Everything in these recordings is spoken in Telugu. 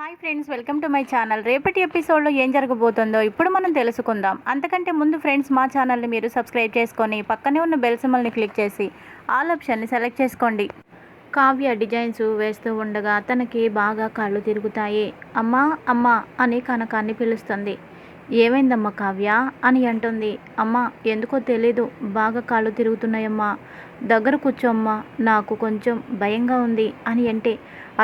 Hi friends welcome to my channel. రేపటి ఎపిసోడ్లో ఏం జరగబోతుందో ఇప్పుడు మనం తెలుసుకుందాం. అంతకంటే ముందు ఫ్రెండ్స్ మా ఛానల్ని మీరు సబ్స్క్రైబ్ చేసుకొని పక్కనే ఉన్న బెల్ సిమల్ని క్లిక్ చేసి ఆల్ ఆప్షన్ని సెలెక్ట్ చేసుకోండి. కావ్య డిజైన్స్ వేస్తూ ఉండగా తనకి బాగా కాళ్ళు తిరుగుతాయి. అమ్మా అమ్మా అని కనకాన్ని పిలుస్తుంది. ఏమైందమ్మా కావ్య అని అంటుంది. అమ్మా ఎందుకో తెలీదు బాగా కాళ్ళు తిరుగుతున్నాయమ్మా. దగ్గర కూర్చోమ్మా నాకు కొంచెం భయంగా ఉంది అని అంటే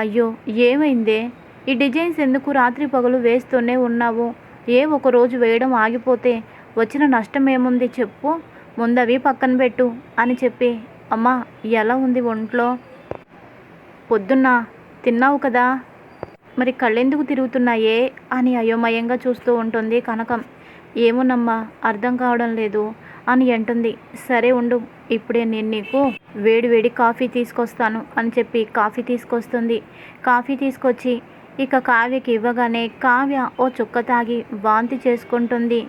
అయ్యో ఏమైందే? ఈ డిజైన్స్ ఎందుకు రాత్రి పగలు వేస్తూనే ఉన్నావు? ఏ ఒకరోజు వేయడం ఆగిపోతే వచ్చిన నష్టం ఏముంది చెప్పు. ముందవి పక్కన పెట్టు అని చెప్పి అమ్మా ఎలా ఉంది ఒంట్లో? పొద్దున్న తిన్నావు కదా? మరి కళ్ళెందుకు తిరుగుతున్నాయే? అని అయోమయంగా చూస్తూ ఉంటుంది కనకం. ఏమోనమ్మా అర్థం కావడం లేదు అని అంటుంది. సరే ఉండు ఇప్పుడే నేను నీకు వేడి వేడి కాఫీ తీసుకొస్తాను అని చెప్పి కాఫీ తీసుకొస్తుంది. కాఫీ తీసుకొచ్చి ఇక కావ్యకి ఇవ్వగానే కావ్య ఓ చుక్క తాగి వాంతి చేసుకుంటుంది.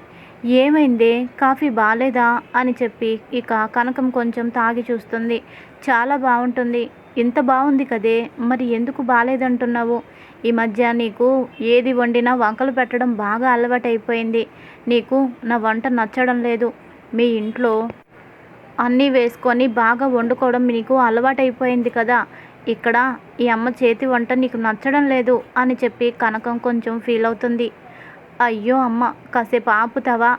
ఏమైందే? కాఫీ బాగాలేదా అని చెప్పి ఇక కనకం కొంచెం తాగి చూస్తుంది. చాలా బాగుంటుంది ఇంత బాగుంది కదే. మరి ఎందుకు బాగాలేదంటున్నావు ఈ మధ్య నీకు ఏది వండినా వంకలు పెట్టడం బాగా అలవాటైపోయింది. నీకు నా వంట నచ్చడం లేదు. మీ ఇంట్లో అన్నీ వేసుకొని బాగా వండుకోవడం నీకు అలవాటైపోయింది కదా. ఇక్కడ ఈ అమ్మ చేతి వంట నీకు నచ్చడం లేదు అని చెప్పి కనకం కొంచెం ఫీల్ అవుతుంది. అయ్యో అమ్మ కాసేపు ఆపుతావా?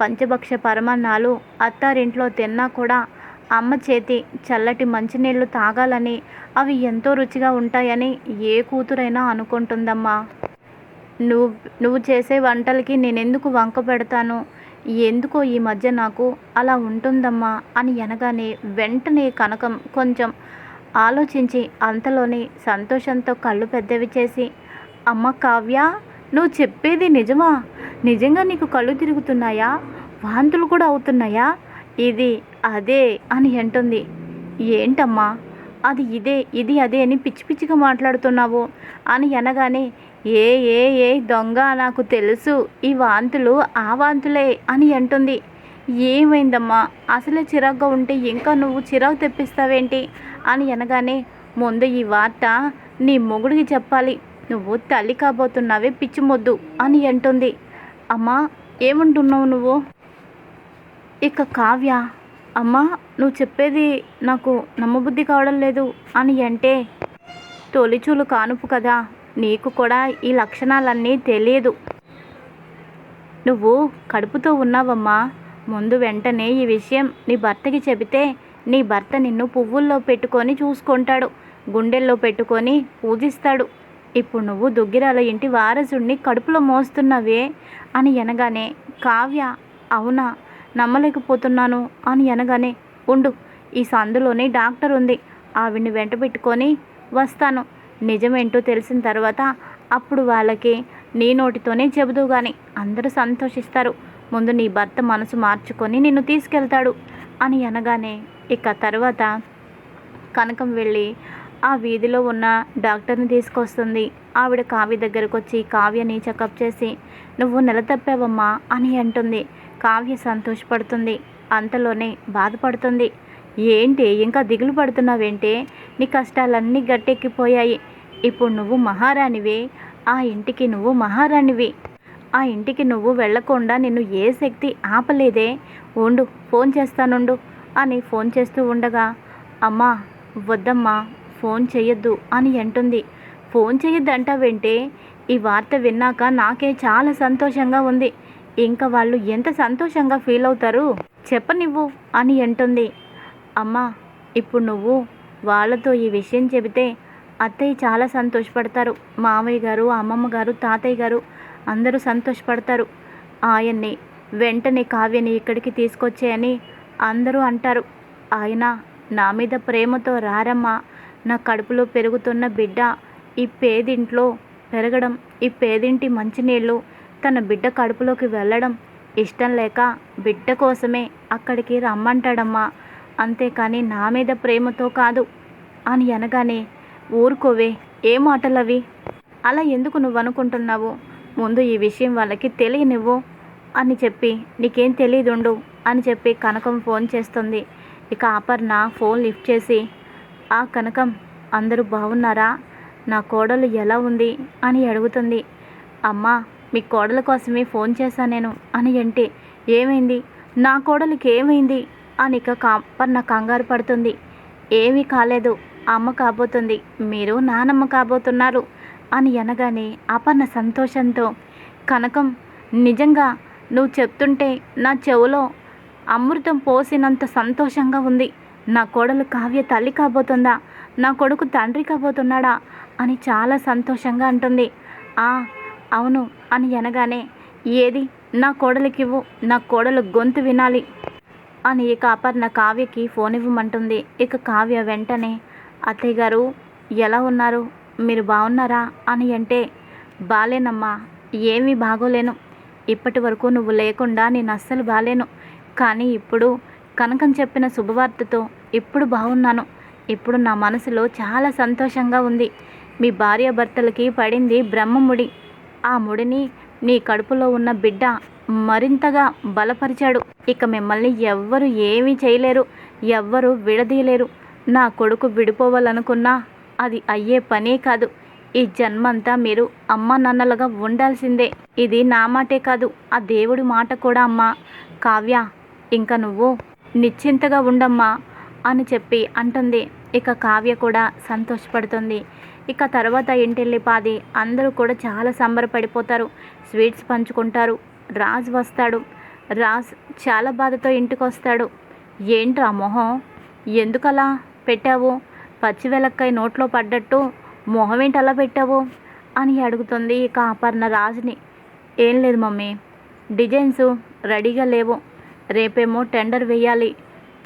పంచభక్ష పరమాన్నాలు అత్తారింట్లో తిన్నా కూడా అమ్మ చేతి చల్లటి మంచినీళ్ళు తాగాలని అవి ఎంతో రుచిగా ఉంటాయని ఏ కూతురైనా అనుకుంటుందమ్మా. నువ్వు నువ్వు చేసే వంటలకి నేనెందుకు వంక పెడతాను? ఎందుకో ఈ మధ్య నాకు అలా ఉంటుందమ్మా అని అనగానే వెంటనే కనకం కొంచెం ఆలోచించి అంతలోనే సంతోషంతో కళ్ళు పెద్దవి చేసి అమ్మ కావ్య నువ్వు చెప్పేది నిజమా? నిజంగా నీకు కళ్ళు తిరుగుతున్నాయా? వాంతులు కూడా అవుతున్నాయా? ఇది అదే అని అంటుంది. ఏంటమ్మా? అది ఇదే ఇది అదే అని పిచ్చి పిచ్చిగా మాట్లాడుతున్నావు అని అనగానే ఏ ఏ ఏ దొంగ నాకు తెలుసు ఈ వాంతులు ఆ వాంతులే అని అంటుంది. ఏమైందమ్మా? అసలే చిరాగ్గా ఉంటే ఇంకా నువ్వు చిరాకు తెప్పిస్తావేంటి? అని అనగానే ముందు ఈ వార్త నీ మొగుడికి చెప్పాలి. నువ్వు తల్లి కాబోతున్నావే పిచ్చిమొద్దు అని అంటుంది. అమ్మా ఏమంటున్నావు నువ్వు? ఇక కావ్య అమ్మా నువ్వు చెప్పేది నాకు నమ్మబుద్ధి కావడం లేదు అని అంటే తొలిచూలు కానుపు కదా. నీకు కూడా ఈ లక్షణాలన్నీ తెలియదు. నువ్వు కడుపుతో ఉన్నావమ్మా. ముందు వెంటనే ఈ విషయం నీ భర్తకి చెబితే నీ భర్త నిన్ను పువ్వుల్లో పెట్టుకొని చూసుకుంటాడు. గుండెల్లో పెట్టుకొని పూజిస్తాడు. ఇప్పుడు నువ్వు దుగ్గిరాల ఇంటి వారసుడిని కడుపులో మోస్తున్నావే అని అనగానే కావ్య అవునా? నమ్మలేకపోతున్నాను అని అనగానే ఉండు ఈ సందులోనే డాక్టర్ ఉంది. ఆవిడ్ని వెంట పెట్టుకొని వస్తాను. నిజమేంటో తెలిసిన తర్వాత అప్పుడు వాళ్ళకి నీ నోటితోనే చెబుదు కానీ అందరూ సంతోషిస్తారు. ముందు నీ భర్త మనసు మార్చుకొని నిన్ను తీసుకెళ్తాడు అని అనగానే ఇక తర్వాత కనకం వెళ్ళి ఆ వీధిలో ఉన్న డాక్టర్ని తీసుకొస్తుంది. ఆవిడ కావ్య దగ్గరకు వచ్చి కావ్యని చెకప్ చేసి నువ్వు నెల తప్పావమ్మా అని అంటుంది. కావ్య సంతోషపడుతుంది. అంతలోనే బాధపడుతుంది. ఏంటి ఇంకా దిగులు పడుతున్నావేంటే? నీ కష్టాలన్నీ గట్టెక్కిపోయాయి. ఇప్పుడు నువ్వు మహారాణివి. ఆ ఇంటికి నువ్వు మహారాణివి. ఆ ఇంటికి నువ్వు వెళ్ళకుండా నిన్ను ఏ శక్తి ఆపలేదే? ఉండు ఫోన్ చేస్తానుండు అని ఫోన్ చేస్తూ ఉండగా అమ్మా వద్దమ్మా ఫోన్ చేయొద్దు అని అంటుంది. ఫోన్ చేయొద్దంటావేంటే ఈ వార్త విన్నాక నాకే చాలా సంతోషంగా ఉంది. ఇంకా వాళ్ళు ఎంత సంతోషంగా ఫీల్ అవుతారు? చెప్పనివ్వు అని అంటుంది. అమ్మా ఇప్పుడు నువ్వు వాళ్ళతో ఈ విషయం చెబితే అత్తయ్య చాలా సంతోషపడతారు. మామయ్య గారు అమ్మమ్మ గారు తాతయ్య గారు అందరూ సంతోషపడతారు. ఆయన్ని వెంటనే కావ్యని ఇక్కడికి తీసుకొచ్చేయని అందరూ అంటారు. ఆయన నా మీద ప్రేమతో రారమ్మా నా కడుపులో పెరుగుతున్న బిడ్డ ఈ పేదింట్లో పెరగడం ఈ పేదింటి మంచినీళ్ళు తన బిడ్డ కడుపులోకి వెళ్ళడం ఇష్టం లేక బిడ్డ కోసమే అక్కడికి రమ్మంటాడమ్మా. అంతేకాని నా మీద ప్రేమతో కాదు. అని అనగానే ఊరుకోవే ఏ మాటలవి? అలా ఎందుకు నువ్వు అనుకుంటున్నావు ముందు ఈ విషయం వాళ్ళకి తెలియనివ్వు అని చెప్పి నీకేం తెలియదుండు అని చెప్పి కనకం ఫోన్ చేస్తుంది. ఇక అపర్ణ ఫోన్ లిఫ్ట్ చేసి ఆ కనకం అందరూ బాగున్నారా నా కోడలు ఎలా ఉంది? అని అడుగుతుంది. అమ్మా మీ కోడల కోసమే ఫోన్ చేశాను నేను అని అంటే ఏమైంది? నా కోడలికి ఏమైంది? అని ఇక కాపన్న కంగారు పడుతుంది. ఏమీ కాలేదు. అమ్మ కాబోతుంది. మీరు నానమ్మ కాబోతున్నారు. అని అనగానే అపర్ణ సంతోషంతో కనకం నిజంగా నువ్వు చెప్తుంటే నా చెవులో అమృతం పోసినంత సంతోషంగా ఉంది. నా కోడలు కావ్య తల్లి కాబోతుందా? నా కొడుకు తండ్రి కాబోతున్నాడా? అని చాలా సంతోషంగా అంటుంది. ఆ అవును అని అనగానే ఏది? నా కోడలికివ్వు. నా కోడలు గొంతు వినాలి అని ఇక అపర్ణ కావ్యకి ఫోన్ ఇవ్వమంటుంది. ఇక కావ్య వెంటనే అత్తయ్య గారు ఎలా ఉన్నారు? మీరు బాగున్నారా అని అంటే బాలేనమ్మా ఏమీ బాగోలేను. ఇప్పటి వరకు నువ్వు లేకుండా నేను అస్సలు బాలేను. కానీ ఇప్పుడు కనకం చెప్పిన శుభవార్తతో ఇప్పుడు బాగున్నాను ఇప్పుడు నా మనసులో చాలా సంతోషంగా ఉంది. మీ భార్యాభర్తలకి పడింది బ్రహ్మముడి ఆ ముడిని నీ కడుపులో ఉన్న బిడ్డ మరింతగా బలపరిచాడు. ఇక మిమ్మల్ని ఎవ్వరు ఏమీ చేయలేరు. ఎవ్వరు విడదీయలేరు. నా కొడుకు విడిపోవాలనుకున్నా అది అయ్యే పనే కాదు. ఈ జన్మంతా మీరు అమ్మ నాన్నలుగా ఉండాల్సిందే. ఇది నా మాటే కాదు ఆ దేవుడి మాట కూడా అమ్మా. కావ్య ఇంకా నువ్వు నిశ్చింతగా ఉండమ్మా అని చెప్పి అంటుంది. ఇక కావ్య కూడా సంతోషపడుతుంది. ఇక తర్వాత ఇంటిల్లిపాది అందరూ కూడా చాలా సంబరపడిపోతారు. స్వీట్స్ పంచుకుంటారు. రాజ్ వస్తాడు. రాజ్ చాలా బాధతో ఇంటికి వస్తాడు ఏంట్రా మొహం? ఎందుకలా పెట్టావు? పచ్చి వెలక్కాయ నోట్లో పడ్డట్టు మొహం ఏంటి అలా పెట్టావు? అని అడుగుతుంది ఇక అపర్ణ రాజుని. ఏం లేదు మమ్మీ డిజైన్స్ రెడీగా లేవు. రేపేమో టెండర్ వేయాలి.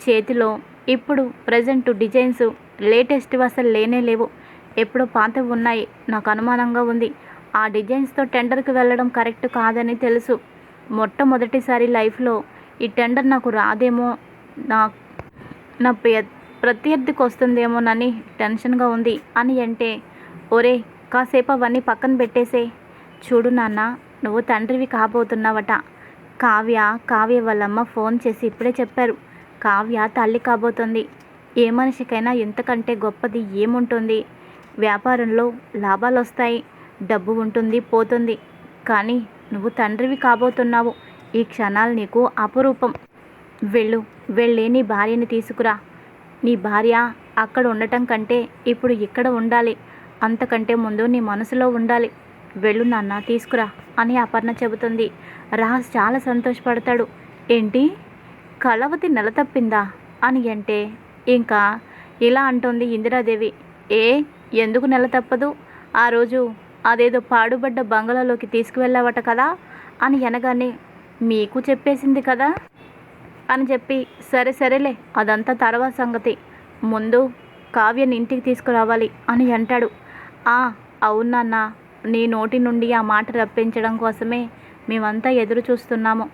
చేతిలో ఇప్పుడు ప్రజెంట్ డిజైన్స్ లేటెస్ట్ అసలు లేనే లేవు. ఎప్పుడో పాతవి ఉన్నాయి నాకు అనుమానంగా ఉంది. ఆ డిజైన్స్తో టెండర్కి వెళ్ళడం కరెక్ట్ కాదని తెలుసు. మొట్టమొదటిసారి లైఫ్లో ఈ టెండర్ నాకు రాదేమో నా నా పే ప్రత్యర్థికి వస్తుందేమోనని టెన్షన్గా ఉంది. అని అంటే ఒరే కాసేపు అవన్నీ పక్కన పెట్టేసే. చూడు నాన్న నువ్వు తండ్రివి కాబోతున్నావట. కావ్య కావ్య వాళ్ళమ్మ ఫోన్ చేసి ఇప్పుడే చెప్పారు. కావ్య తల్లి కాబోతుంది. ఏ మనిషికైనా ఎంతకంటే గొప్పది ఏముంటుంది? వ్యాపారంలో లాభాలు వస్తాయి డబ్బు ఉంటుంది పోతుంది. కానీ నువ్వు తండ్రివి కాబోతున్నావు. ఈ క్షణాలు నీకు అపురూపం. వెళ్ళు వెళ్ళి నీ భార్యని తీసుకురా. నీ భార్య అక్కడ ఉండటం కంటే ఇప్పుడు ఇక్కడ ఉండాలి. అంతకంటే ముందు నీ మనసులో ఉండాలి. వెళ్ళు నాన్న తీసుకురా అని అపర్ణ చెబుతుంది. రాజ్ చాలా సంతోషపడతాడు. ఏంటి? కళవతి నెల తప్పిందా? అని అంటే ఇంకా ఇలా అంటోంది ఇందిరాదేవి. ఏ? ఎందుకు నెల తప్పదు? ఆ రోజు అదేదో పాడుబడ్డ బంగళాలోకి తీసుకువెళ్ళావట కదా అని అనగానే మీకు చెప్పేసింది కదా? అని చెప్పి సరే సరేలే అదంతా తర్వాత సంగతి. ముందు కావ్యని ఇంటికి తీసుకురావాలి అని అంటాడు. ఆ అవునన్నా నీ నోటి నుండి ఆ మాట రప్పించడం కోసమే మేమంతా ఎదురు చూస్తున్నాము.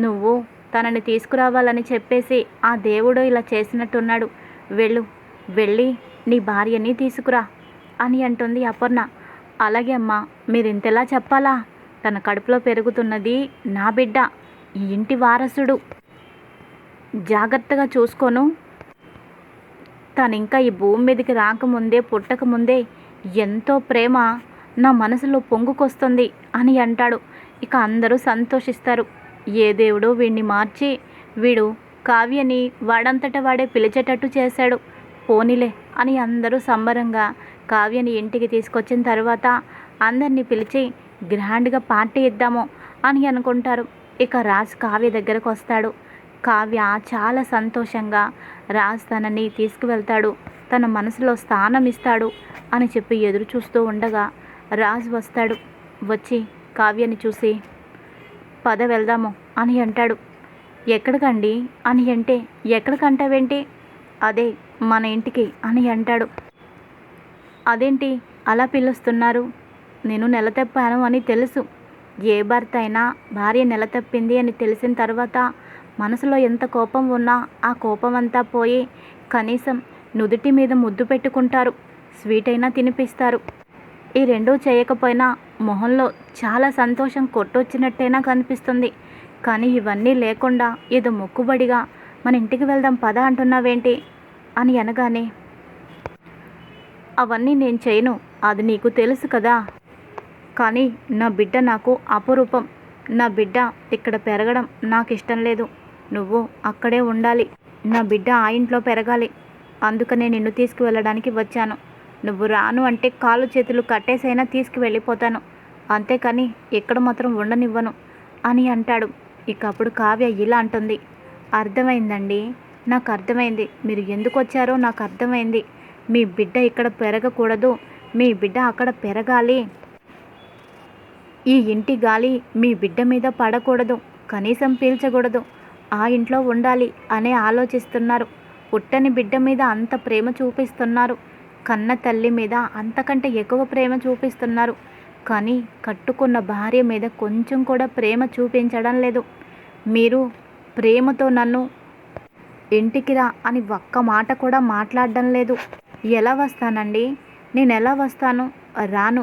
నువ్వు తనని తీసుకురావాలని చెప్పేసి ఆ దేవుడు ఇలా చేసినట్టున్నాడు. వెళ్ళు వెళ్ళి నీ భార్యని తీసుకురా అని అంటుంది అపర్ణ. అలాగే అమ్మా మీరు ఇంతలా చెప్పాలా? తన కడుపులో పెరుగుతున్నది నా బిడ్డ ఈ ఇంటి వారసుడు. జాగ్రత్తగా చూసుకోను. తను ఇంకా ఈ భూమి మీదకి రాకముందే పుట్టకముందే ఎంతో ప్రేమ నా మనసులో పొంగుకొస్తుంది అని అంటాడు. ఇక అందరూ సంతోషిస్తారు. ఏ దేవుడో వీడిని మార్చి వీడు కావ్యని వాడంతట వాడే పిలిచేటట్టు చేశాడు. పోనీలే అని అందరూ సంబరంగా కావ్యని ఇంటికి తీసుకొచ్చిన తర్వాత అందరినీ పిలిచి గ్రాండ్గా పార్టీ ఇద్దాము అని అనుకుంటారు. ఇక రాజ్ కావ్య దగ్గరకు వస్తాడు. కావ్య చాలా సంతోషంగా రాజ్ తనని తీసుకువెళ్తాడు. తన మనసులో స్థానం ఇస్తాడు అని చెప్పి ఎదురు చూస్తూ ఉండగా రాజ్ వస్తాడు. వచ్చి కావ్యని చూసి పద వెళ్దాము అని అంటాడు. ఎక్కడికండి అని అంటే ఎక్కడికంటావేంటి? అదే మన ఇంటికి అని అంటాడు. అదేంటి? అలా పిలుస్తున్నారు? నేను నెల తప్పాను అని తెలుసు. ఏ భర్త అయినా భార్య నెల తప్పింది అని తెలిసిన తర్వాత మనసులో ఎంత కోపం ఉన్నా ఆ కోపం అంతా పోయి కనీసం నుదుటి మీద ముద్దు పెట్టుకుంటారు. స్వీట్ అయినా తినిపిస్తారు. ఈ రెండూ చేయకపోయినా మొహంలో చాలా సంతోషం కొట్టొచ్చినట్టయినా కనిపిస్తుంది. కానీ ఇవన్నీ లేకుండా ఏదో మొక్కుబడిగా మన ఇంటికి వెళ్దాం పద అంటున్నావేంటి? అని అనగానే అవన్నీ నేను చేయను. అది నీకు తెలుసు కదా. కానీ నా బిడ్డ నాకు అపురూపం. నా బిడ్డ ఇక్కడ పెరగడం నాకు ఇష్టం లేదు. నువ్వు అక్కడే ఉండాలి. నా బిడ్డ ఆ ఇంట్లో పెరగాలి. అందుకనే నిన్ను తీసుకువెళ్ళడానికి వచ్చాను. నువ్వు రాను అంటే కాళ్ళు చేతులు కట్టేసైనా తీసుకువెళ్ళిపోతాను. అంతేకాని ఇక్కడ మాత్రం ఉండనివ్వను అని అంటాడు. ఇక అప్పుడు కావ్య ఇలా అంటుంది. అర్థమైందండి? నాకు అర్థమైంది. మీరు ఎందుకు వచ్చారో నాకు అర్థమైంది. మీ బిడ్డ ఇక్కడ పెరగకూడదు. మీ బిడ్డ అక్కడ పెరగాలి. ఈ ఇంటి గాలి మీ బిడ్డ మీద పడకూడదు. కనీసం పీల్చకూడదు. ఆ ఇంట్లో ఉండాలి అనే ఆలోచిస్తున్నారు. పుట్టని బిడ్డ మీద అంత ప్రేమ చూపిస్తున్నారు. కన్న తల్లి మీద అంతకంటే ఎక్కువ ప్రేమ చూపిస్తున్నారు. కానీ కట్టుకున్న భార్య మీద కొంచెం కూడా ప్రేమ చూపించడం లేదు. మీరు ప్రేమతో నన్ను ఇంటికి రా అని ఒక్క మాట కూడా మాట్లాడడం లేదు. ఎలా వస్తానండి? నేను ఎలా వస్తాను? రాను.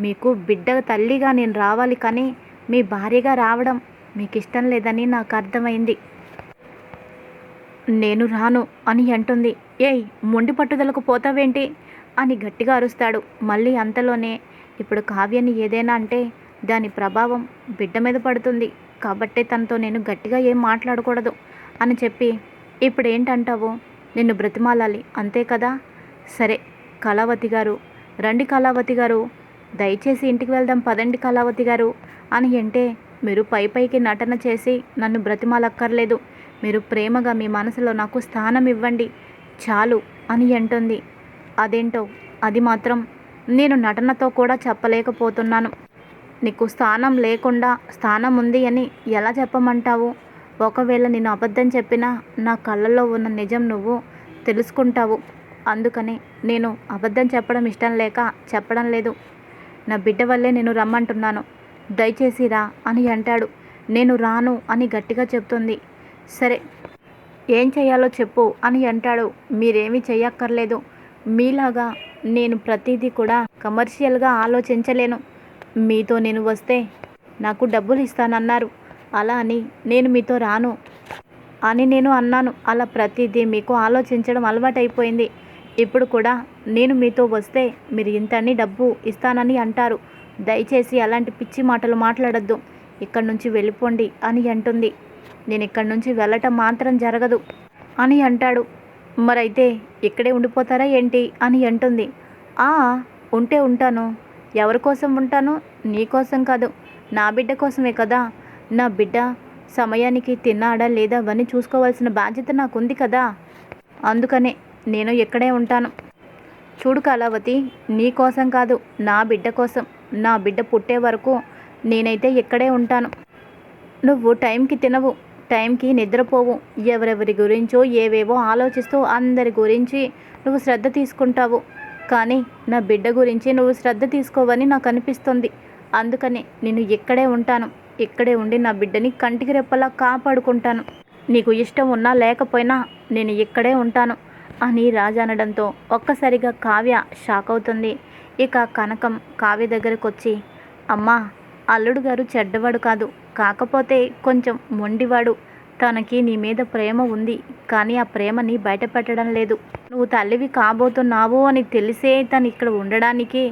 మీకు బిడ్డ తల్లిగా నేను రావాలి కానీ మీ భార్యగా రావడం మీకు ఇష్టం లేదని నాకు అర్థమైంది నేను రాను అని అంటుంది. ఏయ్ మొండి పట్టుదలకు పోతావేంటి? అని గట్టిగా అరుస్తాడు. మళ్ళీ అంతలోనే ఇప్పుడు కావ్యని ఏదైనా అంటే దాని ప్రభావం బిడ్డ మీద పడుతుంది. కాబట్టే తనతో నేను గట్టిగా ఏం మాట్లాడకూడదు అని చెప్పి ఇప్పుడు ఏంటంటావు నిన్ను బ్రతిమాలాలి. అంతే కదా? సరే కళావతి గారు రండి కళావతి గారు. దయచేసి ఇంటికి వెళ్దాం పదండి కళావతి గారు అని అంటే మీరు పై పైకి నటన చేసి నన్ను బ్రతిమాలక్కర్లేదు. మీరు ప్రేమగా మీ మనసులో నాకు స్థానం ఇవ్వండి. చాలు అని అంటుంది. అదేంటో? అది మాత్రం నేను నటనతో కూడా చెప్పలేకపోతున్నాను. నీకు స్థానం లేకుండా స్థానం ఉంది అని ఎలా చెప్పమంటావు? ఒకవేళ నేను అబద్ధం చెప్పినా నా కళ్ళల్లో ఉన్న నిజం నువ్వు తెలుసుకుంటావు. అందుకని నేను అబద్ధం చెప్పడం ఇష్టం లేక చెప్పడం లేదు. నా బిడ్డ వల్లే నేను రమ్మంటున్నాను. దయచేసి రా అని అంటాడు. నేను రాను అని గట్టిగా చెప్తుంది. సరే ఏం చేయాలో చెప్పు అని అంటాడు. మీరేమీ చేయక్కర్లేదు మీలాగా నేను ప్రతిదీ కూడా కమర్షియల్గా ఆలోచించలేను. మీతో నేను వస్తే నాకు డబ్బులు ఇస్తానన్నారు. అలా అని నేను మీతో రాను అని నేను అన్నాను. అలా ప్రతిదీ మీకు ఆలోచించడం అలవాటైపోయింది. ఇప్పుడు కూడా నేను మీతో వస్తే మీరు ఇంతని డబ్బు ఇస్తానని అంటారు. దయచేసి అలాంటి పిచ్చి మాటలు మాట్లాడొద్దు. ఇక్కడి నుంచి వెళ్ళిపోండి అని అంటుంది. నేను ఇక్కడి నుంచి వెళ్ళటం మాత్రం జరగదు అని అంటాడు. మరైతే ఇక్కడే ఉండిపోతారా ఏంటి అని అంటుంది. ఆ ఉంటే ఉంటాను. ఎవరి కోసం ఉంటాను? నీ కోసం కాదు. నా బిడ్డ కోసమే కదా. నా బిడ్డ సమయానికి తిన్నాడా లేదా అవన్నీ చూసుకోవాల్సిన బాధ్యత నాకుంది కదా. అందుకనే నేను ఇక్కడే ఉంటాను. చూడు కళావతి నీ కోసం కాదు నా బిడ్డ కోసం. నా బిడ్డ పుట్టే వరకు నేనైతే ఇక్కడే ఉంటాను. నువ్వు టైంకి తినవు టైంకి నిద్రపోవు. ఎవరెవరి గురించో ఏవేవో ఆలోచిస్తూ అందరి గురించి నువ్వు శ్రద్ధ తీసుకుంటావు. కానీ నా బిడ్డ గురించి నువ్వు శ్రద్ధ తీసుకోవని నాకు అనిపిస్తుంది. అందుకని నేను ఇక్కడే ఉంటాను. ఇక్కడే ఉండి నా బిడ్డని కంటికి రెప్పలా కాపాడుకుంటాను. నీకు ఇష్టం ఉన్నా లేకపోయినా నేను ఇక్కడే ఉంటాను. అని రాజు అనడంతో ఒక్కసారిగా కావ్య షాక్ అవుతుంది. ఇక కనకం కావ్య దగ్గరకు వచ్చి అమ్మా అల్లుడు గారు చెడ్డవాడు కాదు. కాకపోతే కొంచెం మొండివాడు. తనకి నీ మీద ప్రేమ ఉంది కానీ ఆ ప్రేమని బయటపెట్టడం లేదు. నువ్వు తల్లివి కాబోతున్నావు అని తెలిసే తను ఇక్కడ ఉండడానికి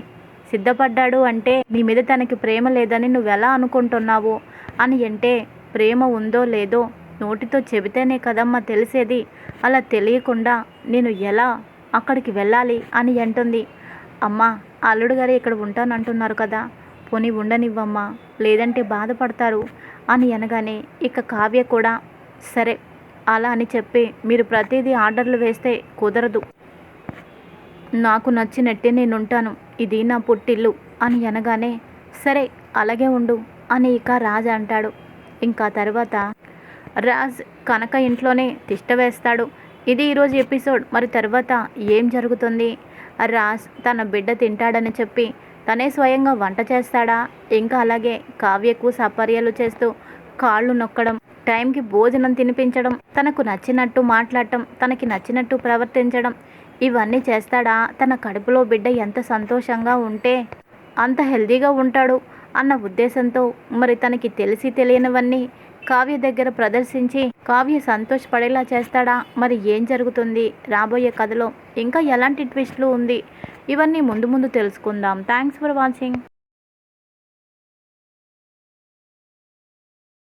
సిద్ధపడ్డాడు అంటే నీ మీద తనకి ప్రేమ లేదని నువ్వు ఎలా అనుకుంటున్నావు? అని అంటే ప్రేమ ఉందో లేదో నోటితో చెబితేనే కదమ్మా తెలిసేది. అలా తెలియకుండా నేను ఎలా అక్కడికి వెళ్ళాలి? అని అంటుంది. అమ్మా అల్లుడు గారు ఇక్కడ ఉంటానంటున్నారు కదా. పోనీ ఉండనివ్వమ్మా. లేదంటే బాధపడతారు అని అనగానే ఇక కావ్య కూడా సరే అలా అని చెప్పి మీరు ప్రతిదీ ఆర్డర్లు వేస్తే కుదరదు. నాకు నచ్చినట్టే నేను ఉంటాను ఇది నా పుట్టిల్లు అని అనగానే సరే అలాగే ఉండు అని ఇక రాజ్ అంటాడు. ఇంకా తర్వాత రాజ్ కనక ఇంట్లోనే తిష్ట వేస్తాడు. ఇది ఈరోజు ఎపిసోడ్. మరి తర్వాత ఏం జరుగుతుంది? రాజ్ తన బిడ్డ తింటాడని చెప్పి తనే స్వయంగా వంట చేస్తాడా? ఇంకా అలాగే కావ్యకు సపర్యలు చేస్తూ కాళ్ళు నొక్కడం టైంకి భోజనం తినిపించడం తనకు నచ్చినట్టు మాట్లాడటం తనకి నచ్చినట్టు ప్రవర్తించడం ఇవన్నీ చేస్తాడా? తన కడుపులో బిడ్డ ఎంత సంతోషంగా ఉంటే అంత హెల్దీగా ఉంటాడు అన్న ఉద్దేశంతో మరి తనకి తెలిసి తెలియనివన్నీ కావ్య దగ్గర ప్రదర్శించి కావ్య సంతోషపడేలా చేస్తాడా? మరి ఏం జరుగుతుంది? రాబోయే కథలో ఇంకా ఎలాంటి ట్విస్ట్లు ఉంది? ఇవన్నీ ముందు ముందు తెలుసుకుందాం. Thanks for watching.